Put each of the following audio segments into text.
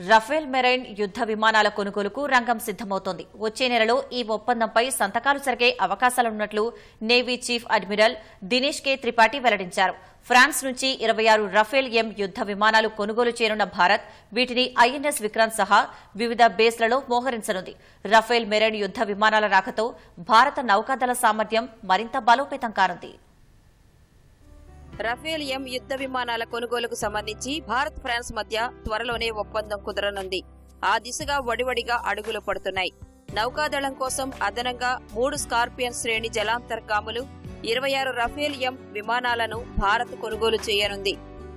Rafale marine యుద్ధ విమానాల కొనుగోలుకు రంగం సిద్దమవుతోంది వచ్చే నెలలో ఈ ఒప్పందంపై సంతకాలు జరిగే అవకాశాలున్నట్లు navy chief admiral Dinesh K Tripathi వెల్లడించారు. ఫ్రాన్స్ నుంచి ఇరవై ఆరు రఫేల్ ఎం యుద్ధ విమానాలు కొనుగోలు చేయనున్న భారత్ వీటిని ఐఎన్ఎస్ విక్రాంత్ సహా వివిధ బేస్లలో మోహరించనుంది. రఫేల్ మెరైన్ యుద్ధ విమానాల రాకతో భారత నౌకాదళ సామర్థ్యం మరింత బలోపేతం కానుంది. రఫేల్ ఎం యుద్ధ విమానాల కొనుగోలుకు సంబంధించి భారత్ ఫ్రాన్స్ మధ్య త్వరలోనే ఒప్పందం కుదరనుంది. ఆ దిశగా వడివడిగా అడుగులు పడుతున్నాయి. నౌకాదళం కోసం అదనంగా మూడు స్కార్పియన్ శ్రేణి జలాంతర్గాములు ఇరవై ఆరు రఫేల్ ఎం విమానాలను భారత్ కొనుగోలు చేయనుంది.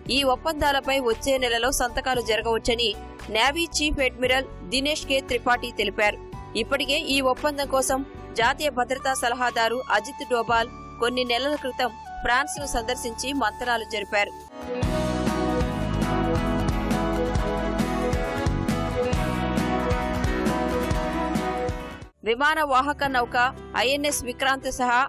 ఈ ఒప్పందాలపై వచ్చే నెలలో సంతకాలు జరగవచ్చని navy chief admiral Dinesh K. Tripathi తెలిపారు. ఇప్పటికే ఈ ఒప్పందం కోసం జాతీయ భద్రతా సలహాదారు అజిత్ డోబాల్ కొన్ని నెలల క్రితం ఫ్రాన్స్ను సందర్శించి మంతనాలు జరిపారు. విమాన వాహక నౌక ఐఎన్ఎస్ విక్రాంత్ సహా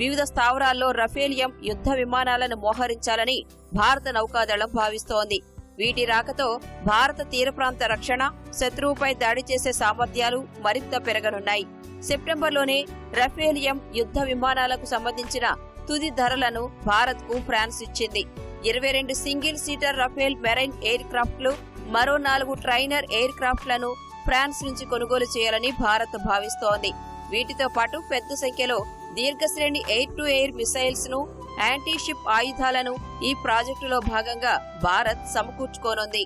వివిధ స్థావరాల్లో రఫేలియం యుద్ధ విమానాలను మోహరించాలని భారత నౌకాదళం భావిస్తోంది. వీటి రాకతో భారత తీర ప్రాంత రక్షణ శత్రువుపై దాడి చేసే సామర్థ్యాలు మరింత పెరగనున్నాయి. సెప్టెంబర్లోనే రఫేలియం యుద్ధ విమానాలకు సంబంధించిన తుది ధరలను భారత్కు ఫ్రాన్స్ ఇచ్చింది. ఇరవై రెండు single seater Rafale marine air క్రాఫ్ట్లు మరో నాలుగు ట్రైనర్ ఎయిర్ క్రాఫ్ట్లను ఫ్రాన్స్ నుంచి కొనుగోలు చేయాలని భారత్ భావిస్తోంది. వీటితో పాటు పెద్ద సంఖ్యలో దీర్ఘశ్రేణి ఎయిర్ టు ఎయిర్ మిసైల్స్ను యాంటీ షిప్ ఆయుధాలను ఈ ప్రాజెక్టులో భాగంగా భారత్ సమకూర్చుకోనుంది.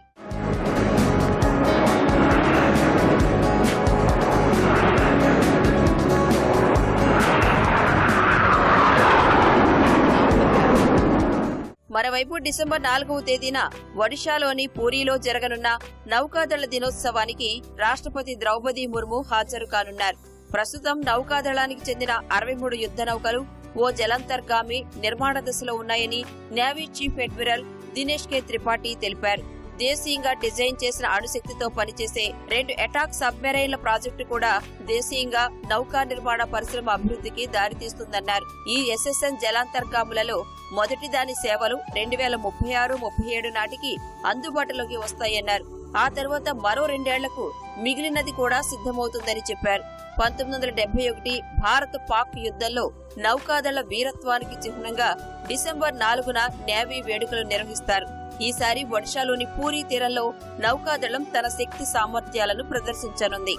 మరోవైపు డిసెంబర్ నాలుగవ తేదీన ఒడిశాలోని పూరీలో జరగనున్న నౌకాదళ దినోత్సవానికి రాష్ట్రపతి ద్రౌపది ముర్ము హాజరు కానున్నారు. ప్రస్తుతం నౌకాదళానికి చెందిన అరవై మూడు యుద్ధ నౌకలు ఓ జలంతర్గామి నిర్మాణ దశలో ఉన్నాయని navy chief admiral Dinesh K Tripathi తెలిపారు. దేశీయంగా డిజైన్ చేసిన అణుశక్తితో పనిచేసే రెండు అటాక్ సబ్మెరైన్ల ప్రాజెక్టు కూడా దేశీయంగా నౌకా నిర్మాణ పరిశ్రమ అభివృద్ధికి దారితీస్తుందన్నారు. ఈ ఎస్ఎస్ఎన్ జలాంతర్గాములలో మొదటి దాని సేవలు రెండు వేల ముప్పై ఆరు ముప్పై ఏడు నాటికి అందుబాటులోకి వస్తాయన్నారు. ఆ తర్వాత మరో రెండేళ్ళకు మిగిలినది కూడా సిద్ధమవుతుందని చెప్పారు. పంతొమ్మిది వందల డెబ్బై ఒకటి భారత్ పాక్ యుద్ధంలో నౌకాదళ వీరత్వానికి చిహ్నంగా డిసెంబర్ నాలుగున నేవీ వేడుకలు నిర్వహిస్తారు. ఈసారి ఒడిశాలోని పూరీ తీరంలో నౌకాదళం తన శక్తి సామర్థ్యాలను ప్రదర్శించనుంది.